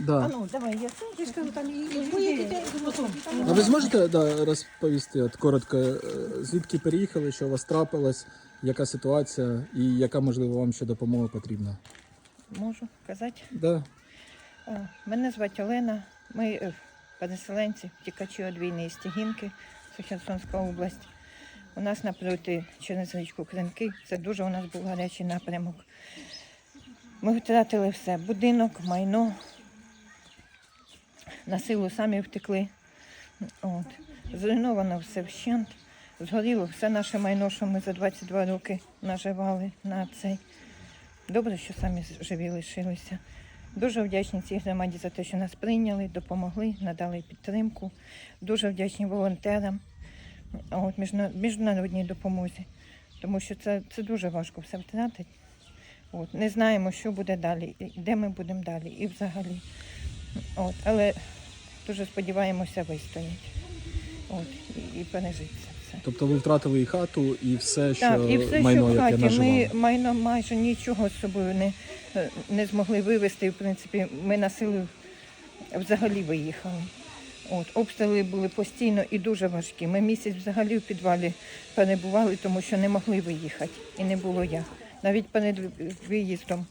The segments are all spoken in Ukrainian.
Да. ну, давай, я Я ж кажу, там і, і і потім. А ви зможете да, розповісти от, коротко, е, звідки переїхали, що у вас трапилось, яка ситуація і яка, можливо, вам ще допомога потрібна? Можу казати. Да. Мене звати Олена. Ми е, переселенці, втікачі від війни із Тягінки, це Херсонська область. У нас напроти через річку Кринки. Це дуже у нас був гарячий напрямок. Ми втратили все: будинок, майно. На силу самі втекли. От. Зруйновано все вщент. Згоріло все наше майно, що ми за 22 роки наживали на цей. Добре, що самі живі лишилися. Дуже вдячні цій громаді за те, що нас прийняли, допомогли, надали підтримку. Дуже вдячні волонтерам, от, міжнародній допомозі, тому що це, це дуже важко все втратити. От, не знаємо, що буде далі, де ми будемо далі і взагалі. От, але дуже сподіваємося вистояти от, і, і пережити все. Тобто ви втратили і хату, і все, що Так, і все, майно, що в яке хаті. наживали. Ми майно майже нічого з собою не, е, не змогли вивезти. В принципі, ми на силу взагалі виїхали. От, обстріли були постійно і дуже важкі. Ми місяць взагалі в підвалі перебували, тому що не могли виїхати і не було як. Навіть перед виїздом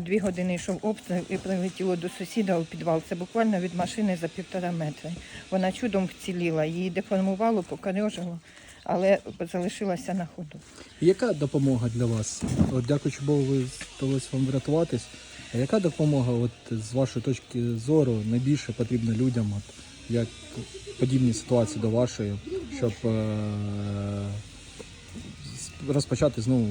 дві години йшов обстріл і прилетіло до сусіда у підвал. Це буквально від машини за півтора метри. Вона чудом вціліла, її деформувало, покорьожило, але залишилася на ходу. Яка допомога для вас? От, дякуючи Богу, ви вдалося вам врятуватись. Яка допомога, от, з вашої точки зору, найбільше потрібна людям, от, як подібні ситуації до вашої, щоб е- розпочати знову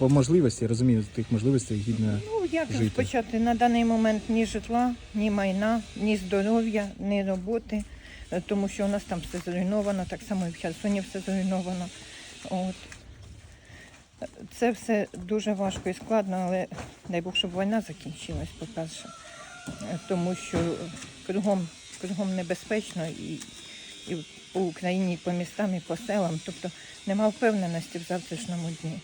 по можливості, я розумію, тих можливостей гідне. Ну, як жити. розпочати на даний момент ні житла, ні майна, ні здоров'я, ні роботи, е, тому що у нас там все зруйновано, так само і в Херсоні все зруйновано. От. Це все дуже важко і складно, але дай Бог, щоб війна закінчилась, по-перше. Е, Тому що кругом, кругом небезпечно і, і по Україні, і по містам, і по селам. Тобто нема впевненості в завтрашньому дні.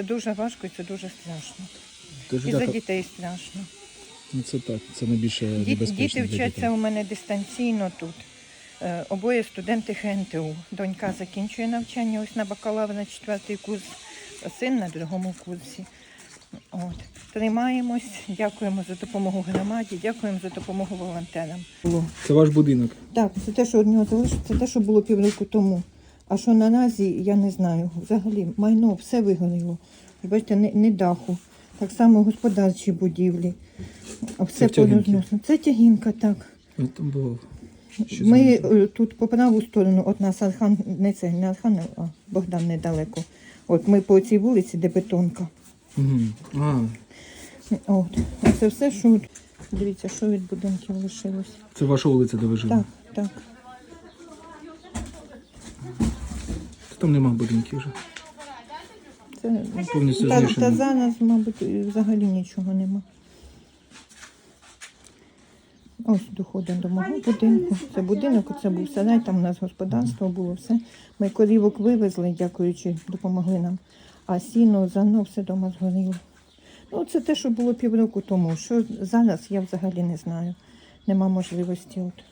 Це дуже важко і це дуже страшно. Дуже І за дітей страшно. Ну, це так, це найбільше небезпечно Діти вчаться у мене дистанційно тут. Е, Обоє студенти ХНТУ. Донька закінчує навчання ось на бакалавр на четвертий курс, а син на другому курсі. От. Тримаємось, дякуємо за допомогу громаді, дякуємо за допомогу волонтерам. Це ваш будинок. Так, це те, що одного залишилося, це те, що було півроку тому. А що наразі, я не знаю. Взагалі, майно все вигоріло. Бачите, не, не даху. Так само господарчі будівлі. Все в Тягінці? Це тягінка, так. Ну, Там було. Ми е, тут по праву сторону, от нас Архан, не це, не Архан, а Богдан недалеко. От ми по цій вулиці, де бетонка. Мгм. А, От. А це все, що от, дивіться, що від будинків лишилось. це ваша вулиця, де ви жили? Так, так. Там нема будинків вже. Це, Повністю та, знищено. та зараз, мабуть, і взагалі нічого нема. Ось доходимо до мого будинку. Це будинок, це був сарай, там у нас господарство було все. Ми корівок вивезли, дякуючи, допомогли нам. А сіно, зерно, все вдома згоріло. Ну, це те, що було півроку тому. Що зараз я взагалі не знаю. Нема можливості. От.